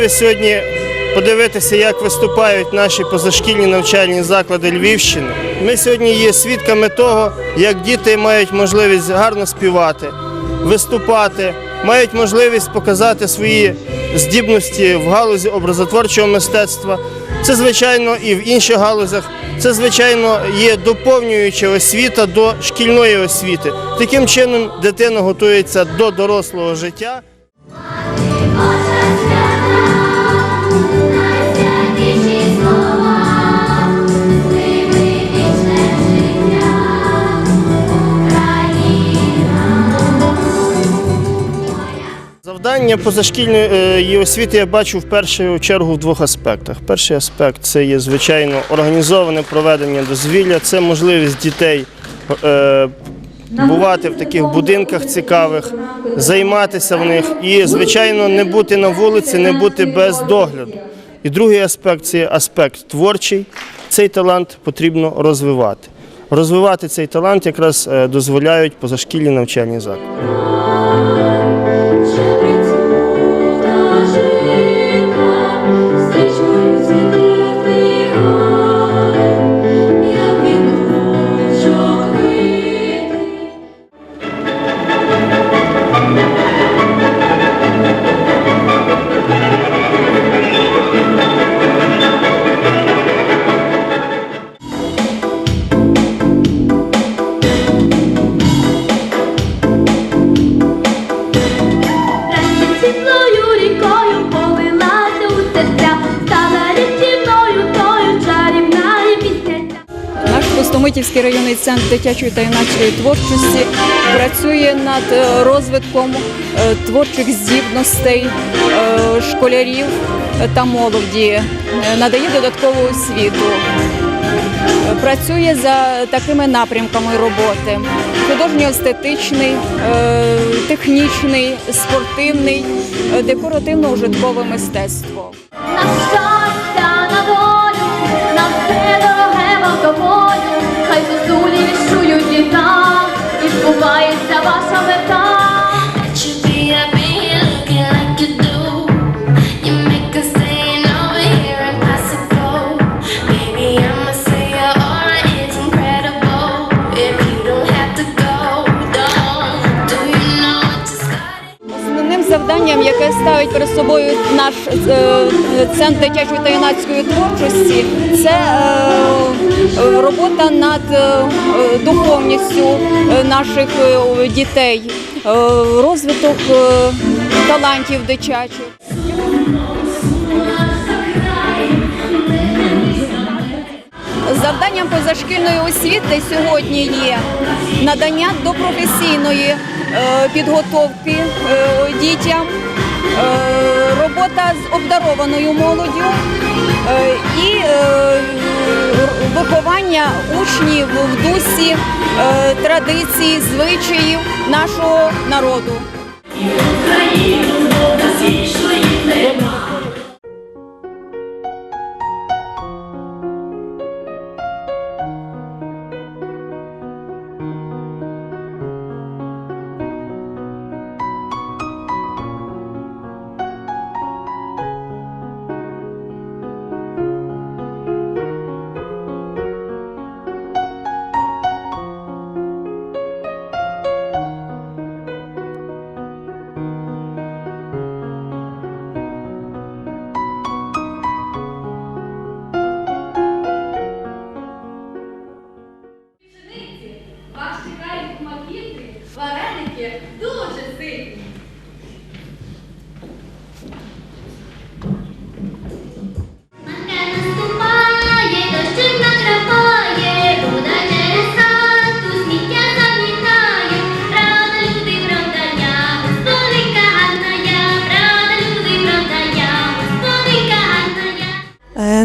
Можливість сьогодні подивитися, як виступають наші позашкільні навчальні заклади Львівщини. Ми сьогодні є свідками того, як діти мають можливість гарно співати, виступати, мають можливість показати свої здібності в галузі образотворчого мистецтва. Це, звичайно, і в інших галузях. Це, звичайно, є доповнююча освіта до шкільної освіти. Таким чином дитина готується до дорослого життя. Завдання позашкільної е, освіти я бачу в першу чергу в двох аспектах. Перший аспект це є звичайно організоване проведення дозвілля, це можливість дітей е, бувати в таких будинках цікавих, займатися в них і, звичайно, не бути на вулиці, не бути без догляду. І другий аспект це аспект творчий. Цей талант потрібно розвивати. Розвивати цей талант якраз е, дозволяють позашкільні навчальні заклади. Наш районний центр дитячої та юнацької творчості працює над е, розвитком е, творчих здібностей е, школярів та молоді, надає додаткову освіту. Працює за такими напрямками роботи: художньо-естетичний, технічний, спортивний, декоративно-ужиткове мистецтво. На щастя, на долю, на все дороге вам яке ставить перед собою наш е, центр дитячої та юнацької творчості, це е, робота над е, духовністю наших дітей, розвиток талантів дитячих. Завданням позашкільної освіти сьогодні є надання допрофесійної е, підготовки дітям, робота з обдарованою молоддю е, і е, виховання учнів в дусі е, традицій, звичаїв нашого народу. Вас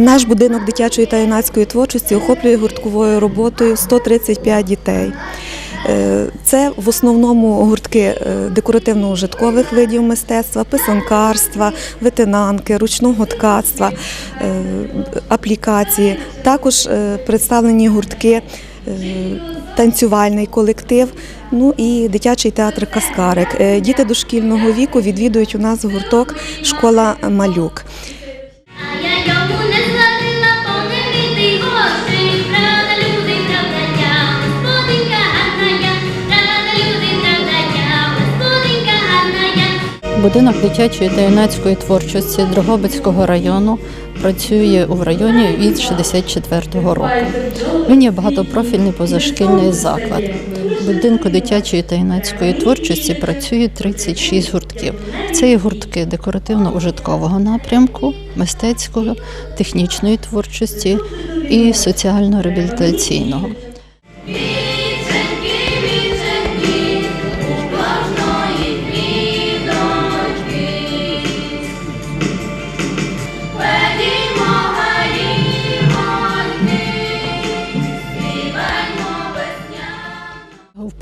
Наш будинок дитячої та юнацької творчості охоплює гуртковою роботою 135 дітей. Е, Це в основному гуртки е, декоративно-ужиткових видів мистецтва, писанкарства, ветенанки, ручного ткацтва, е, аплікації. Також представлені гуртки танцювальний колектив, ну і дитячий театр Каскарик. Діти дошкільного віку відвідують у нас гурток школа малюк. Будинок дитячої та юнацької творчості Дрогобицького району працює у районі від 64-го року. Він є багатопрофільний позашкільний заклад. В будинку дитячої та юнацької творчості працює 36 гуртків. Це є гуртки декоративно-ужиткового напрямку, мистецького, технічної творчості і соціально-реабілітаційного.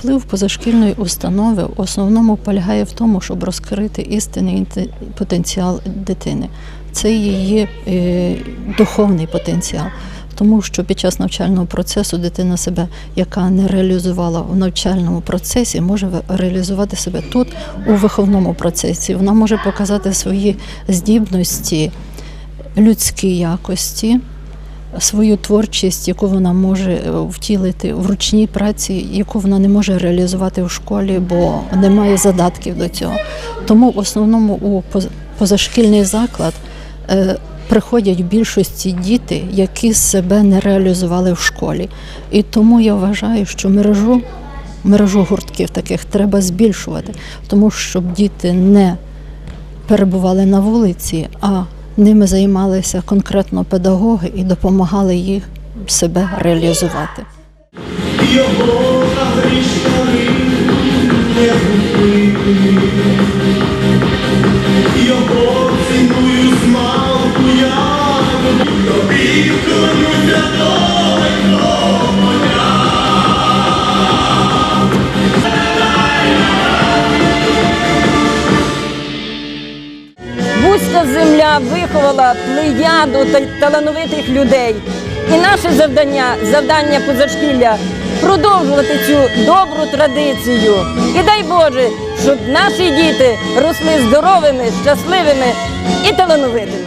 Вплив позашкільної установи в основному полягає в тому, щоб розкрити істинний потенціал дитини. Це її е, духовний потенціал. Тому що під час навчального процесу дитина себе, яка не реалізувала в навчальному процесі, може реалізувати себе тут у виховному процесі. Вона може показати свої здібності, людські якості, свою творчість, яку вона може е, втілити в ручній праці, яку вона не може реалізувати в школі, бо немає задатків до цього. Тому в основному у поз- позашкільний заклад е, приходять в більшості діти, які себе не реалізували в школі. І тому я вважаю, що мережу, мережу гуртків таких треба збільшувати, тому щоб діти не перебували на вулиці, а ними займалися конкретно педагоги і допомагали їх себе реалізувати. Його ціною смалку я тобі виховала плеяду та- талановитих людей. І наше завдання, завдання позашкілля, продовжувати цю добру традицію. І дай Боже, щоб наші діти росли здоровими, щасливими і талановитими.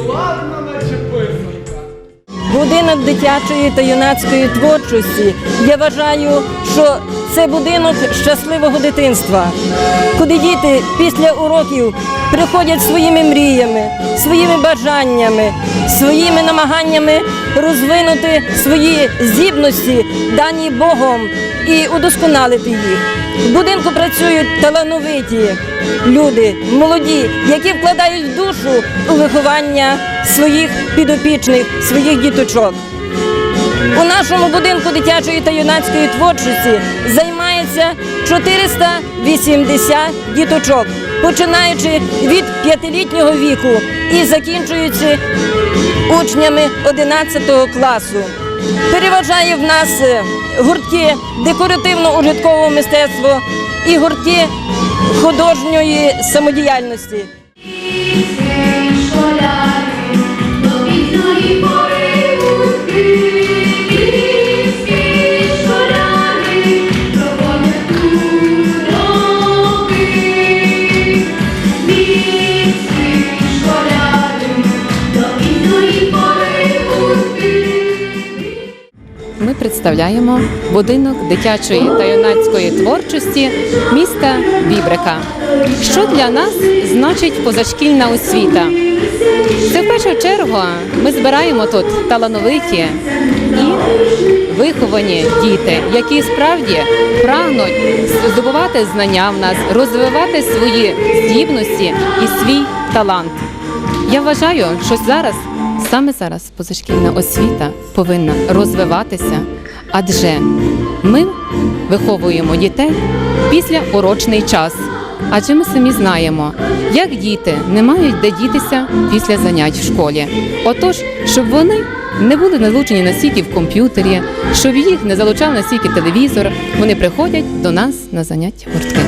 Вона наче писанка. Будинок дитячої та юнацької творчості. Я вважаю, що це будинок щасливого дитинства, куди діти після уроків приходять своїми мріями, своїми бажаннями, своїми намаганнями розвинути свої здібності, дані Богом, і удосконалити їх. В будинку працюють талановиті люди, молоді, які вкладають в душу у виховання своїх підопічних, своїх діточок. У нашому будинку дитячої та юнацької творчості займається 480 діточок, починаючи від п'ятилітнього віку і закінчуючи учнями 11 класу. Переважає в нас е, гуртки декоративно-ужиткового мистецтва і гуртки художньої самодіяльності. Представляємо будинок дитячої та юнацької творчості міста Бібрика. Що для нас значить позашкільна освіта? Це в першу чергу ми збираємо тут талановиті і виховані діти, які справді прагнуть здобувати знання в нас, розвивати свої здібності і свій талант. Я вважаю, що зараз, саме зараз, позашкільна освіта повинна розвиватися, адже ми виховуємо дітей після урочний час. Адже ми самі знаємо, як діти не мають де дітися після занять в школі. Отож, щоб вони не були залучені настільки в комп'ютері, щоб їх не залучав настільки телевізор, вони приходять до нас на заняття гуртки.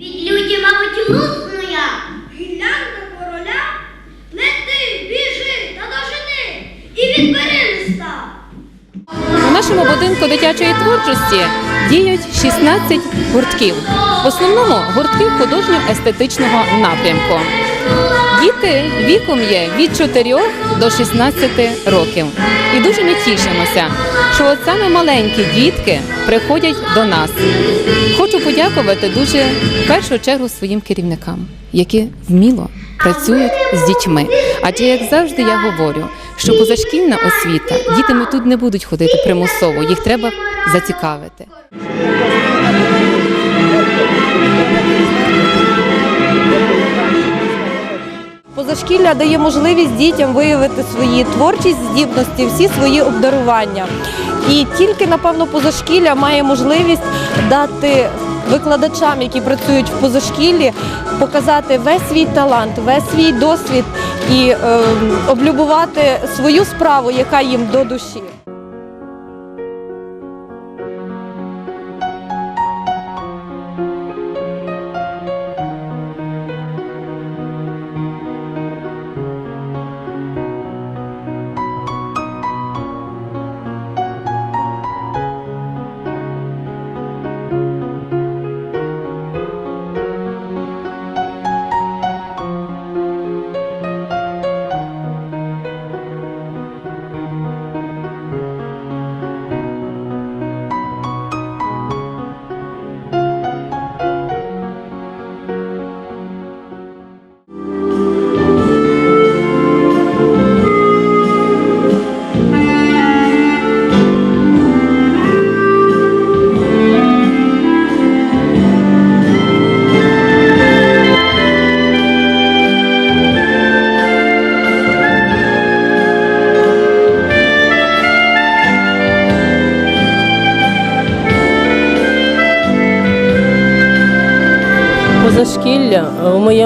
Від люті, мабуть, нашому будинку дитячої творчості діють 16 гуртків. В основному гуртки художньо-естетичного напрямку. Діти віком є від 4 до 16 років. І дуже ми тішимося, що от саме маленькі дітки приходять до нас. Хочу подякувати дуже в першу чергу своїм керівникам, які вміло працюють з дітьми. Адже, як завжди, я говорю, що позашкільна освіта, дітями тут не будуть ходити примусово, їх треба зацікавити. Позашкілля дає можливість дітям виявити свої творчі здібності, всі свої обдарування. І тільки, напевно, позашкілля має можливість дати викладачам, які працюють в позашкіллі, показати весь свій талант, весь свій досвід і е, облюбувати свою справу, яка їм до душі.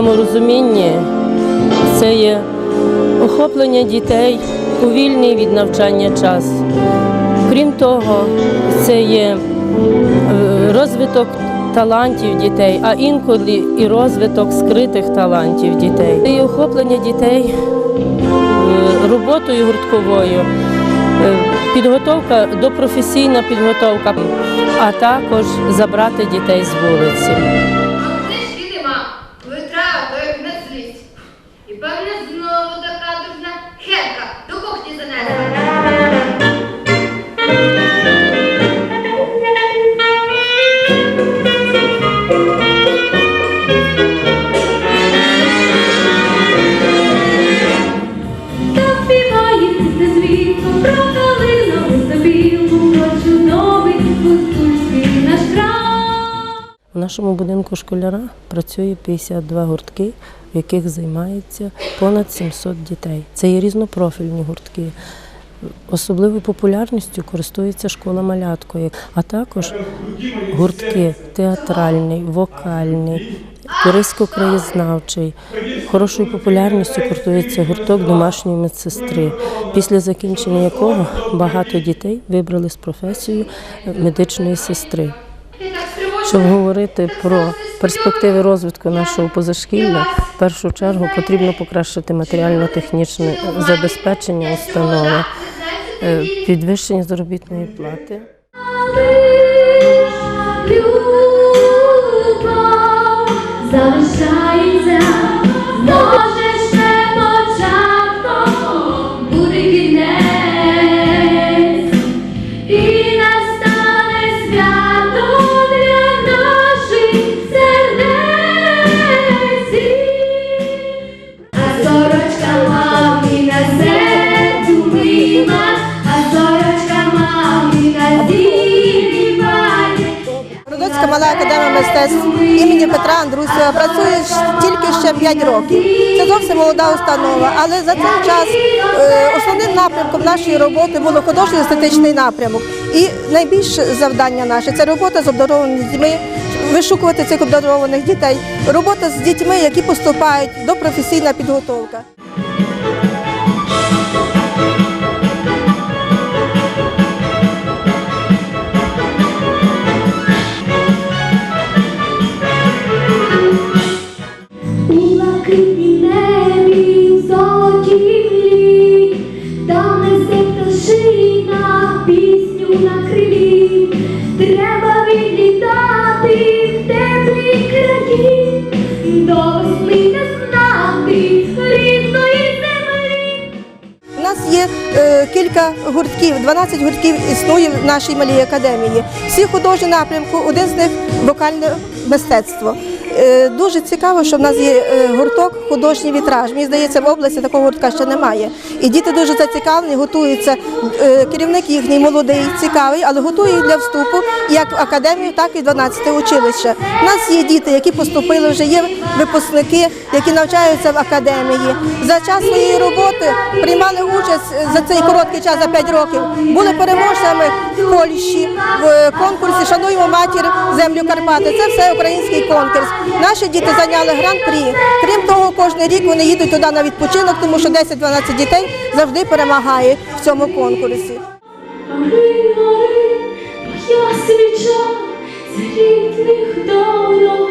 Моєму розумінні, це є охоплення дітей у вільний від навчання час. Крім того, це є е, розвиток талантів дітей, а інколи і розвиток скритих талантів дітей. Це є охоплення дітей е, роботою гуртковою, е, підготовка до професійна підготовка, а також забрати дітей з вулиці. Нашому будинку школяра працює 52 гуртки, в яких займається понад 700 дітей. Це є різнопрофільні гуртки. Особливою популярністю користується школа малятко, а також гуртки театральний, вокальний, туристсько-краєзнавчий. Хорошою популярністю користується гурток домашньої медсестри, після закінчення якого багато дітей вибрали з професію медичної сестри. Щоб говорити про перспективи розвитку нашого позашкілля, в першу чергу потрібно покращити матеріально-технічне забезпечення установи, е, підвищення заробітної плати. Залишається, працює тільки ще 5 років. Це зовсім молода установа, але за цей час е, основним напрямком нашої роботи було художньо-естетичний напрямок. І найбільше завдання наше це робота з обдарованими дітьми, вишукувати цих обдарованих дітей, робота з дітьми, які поступають до професійна підготовка. Кілька гуртків, 12 гуртків існує в нашій малій академії. Всі художні напрямки, один з них вокальне мистецтво. Е, дуже цікаво, що в нас є е, гурток художній вітраж. Мені здається, в області такого гуртка ще немає. І діти дуже зацікавлені, готуються. Е, керівник їхній молодий, цікавий, але готує для вступу як в академію, так і в 12 училище. У нас є діти, які поступили, вже є випускники, які навчаються в академії. За час своєї роботи приймали участь за цей короткий час, за 5 років. Були переможцями в Польщі в конкурсі Шануємо матір землю Карпати. Це все український конкурс. Наші діти зайняли гран-прі. Крім того, кожен рік вони їдуть туди на відпочинок, тому що 10-12 дітей завжди перемагає в цьому конкурсі. Моя свіча, з рідних дорогих,